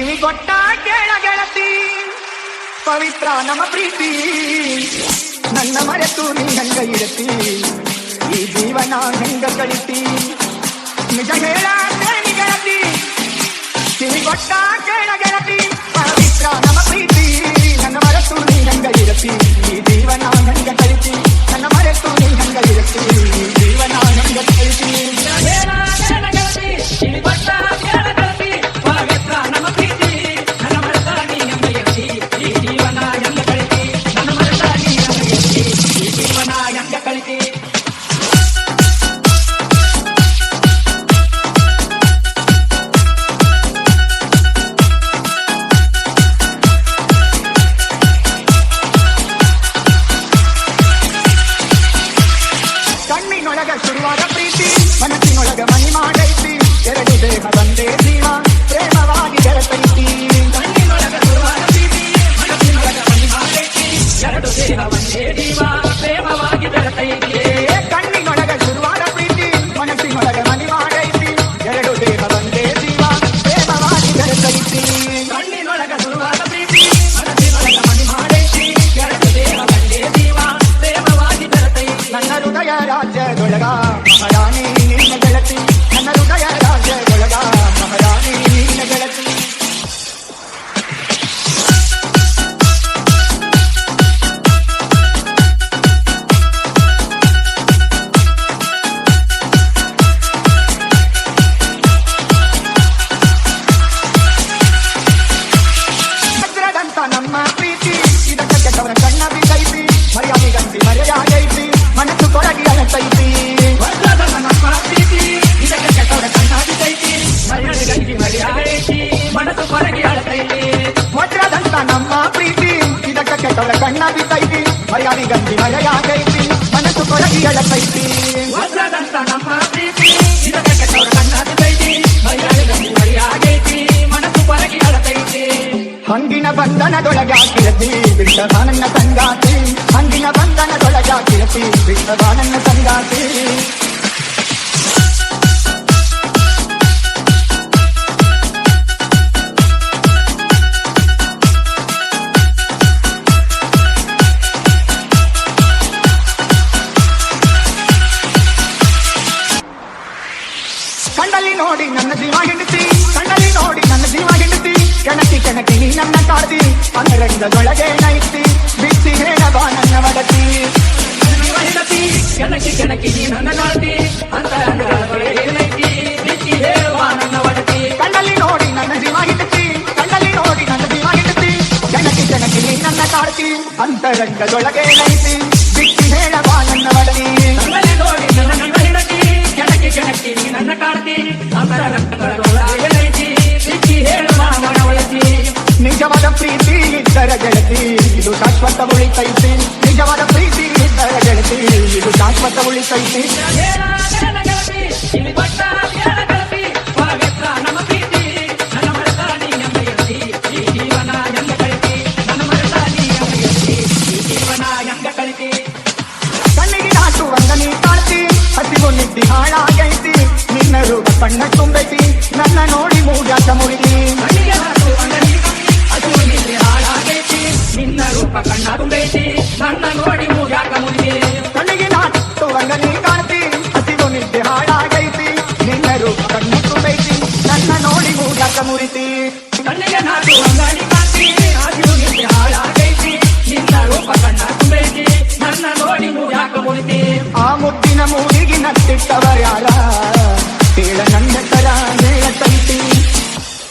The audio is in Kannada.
ಕಿವಿ ಕೊಟ್ಟ ಕೇಳ ಗೆಳತಿ, ಪವಿತ್ರ ನಮ್ಮ ಪ್ರೀತಿ. ನನ್ನ ಮರೆತು ನಿನ್ನಂಗ ಇರತಿ, ಈ ಜೀವನ ಹೆಂಗ ಕಳಿತಿ ನಿಜ ಹೇಳ ಗೆಳತಿ ಕಿವಿ ಕೊಟ್ಟ ಕೇಳ ಕಣ್ಣಿನೊಳಗ ಶುರುವಾದ ಪ್ರೀತಿ ಮನಸ್ಸಿನೊಳಗ ಮನಿ ಮಾಡೈತಿ ಎರಡು ದೇಹ ಬಂದೇ ಜೀವ ಇದಕ್ಕೆ ಕೆಟ್ಟವರ ಕಣ್ಣಾಗಿತೈತಿ ಮರ್ಯಾದೆ ಗಂಗಿ ಮರ್ಯಾದೈತಿ ಮನಸ್ಸು ಹೊರಗೆ ಅಳತೈತಿ ಹಂಗಿನ ಬಂಧನದೊಳಗಾಕಿರತಿ ಬಿಟ್ಟವ ನನ್ನ ಸಂಗಾತಿ ಹಂಗಿನ ಬಂಧನದೊಳಗಾಕಿರತಿ ಬಿಟ್ಟವ ನನ್ನ ಸಂಗಾತಿ ನೋಡಿ ನನ್ನ ಜೀವ ಹೆಂಡತಿ. ಕಣ್ಣಲ್ಲಿ ನೋಡಿ ನನ್ನ ಜೀವ ಹೆಂಡತಿ. ಕೆಣಕಿ ಕೆಣಕಿ ನೀ ನನ್ನ ಕಾಡ್ತಿ. ಅಂತರಂಗದೊಳಗೆ ನೈತಿ. ಬಿತ್ತಿ ಹೇಳಬ ನನ್ನ ಒಡತಿ ಕೆಣಕಿ ಕೆಣಕಿ ನೀ ನನ್ನ ನಾಟಿ ಅಂತ ಏನೈತಿ ಬಿಚ್ಚಿ ಹೇಳುವ ನನ್ನ ಒಡತಿ ಕಣ್ಣಲ್ಲಿ ನೋಡಿ ನನ್ನ ಜೀವ ಹೆಂಡತಿ. ಕಣ್ಣಲ್ಲಿ ನೋಡಿ ನನ್ನ ಜೀವ ಹೆಂಡತಿ. ಕೆಣಕಿ ಕೆಣಕಿ ನೀ ನನ್ನ ಕಾಡ್ತಿ. ಅಂತರಂಗದೊಳಗೆ ನೈತಿ. ಬಿತ್ತಿ ಹೇಳಬಾ ನನ್ನ ಒಡತಿ ನನ್ನ ಕಾಡ್ತಿ ಅಂತರ ಏನೈತಿ ಬಿಚ್ಚಿ ಹೇಳುವ ನನ್ನ ಒಡತಿ ನಿಜವಾದ ಪ್ರೀತಿ ಇದ್ದರ ಗೆಳತಿ ಇದು ಶಾಶ್ವತ ಉಳಿತೈತಿ ನಿಜವಾದ ಪ್ರೀತಿ ಇದ್ದರ ಗೆಳತಿ ಇದು ಶಾಶ್ವತ ಉಳಿತೈತಿ ಹೇಳ ಇಲ್ಲಿ ಬಟ್ಟ ರೂಪ ತುಂಬೈತಿ ನನ್ನ ನೋಡಿ ನಿದ್ರೆ ಹಾಳಾಗೈತಿ ನಿನ್ನ ರೂಪ ಕಣ್ಣ ತುಂಬೈತಿ ನನ್ನ ನೋಡಿ ಮೂಗ್ಯಾಕ ಮುರಿದೆ ಕಣ್ಣಿಗೆ ನಾಟುವಂಗ ನೀ ಕಾಣ್ತಿ ಹಸಿವು ನಿದ್ದೆ ಹಾಳಾಗೈತಿ. ನಿನ್ನ ರೂಪ ಕಣ್ಣ ತುಂಬೈತಿ ನನ್ನ ನೋಡಿ ಮೂಜಾತ ಮುರಿತಿ. ಕಣ್ಣಿಗೆ ನಾಟು ಅಂಗಡಿ ಕಾಂತಿ ಅದು ನಿದ್ರೆ ಹಾಳಾಗೈತಿ ನಿನ್ನ ರೂಪ ಕಣ್ಣ ತುಂಬೈತಿ ನನ್ನ ನೋಡಿ ಮೂಗ್ಯಾಕ ಮುರಿತಿ ಆ ಮುದ್ದಿನ ಮೂಡಿಗೆ ನಟ್ಟಿಟ್ಟವರ இளநந்தக்கரா வெள்ளத்தன் தீ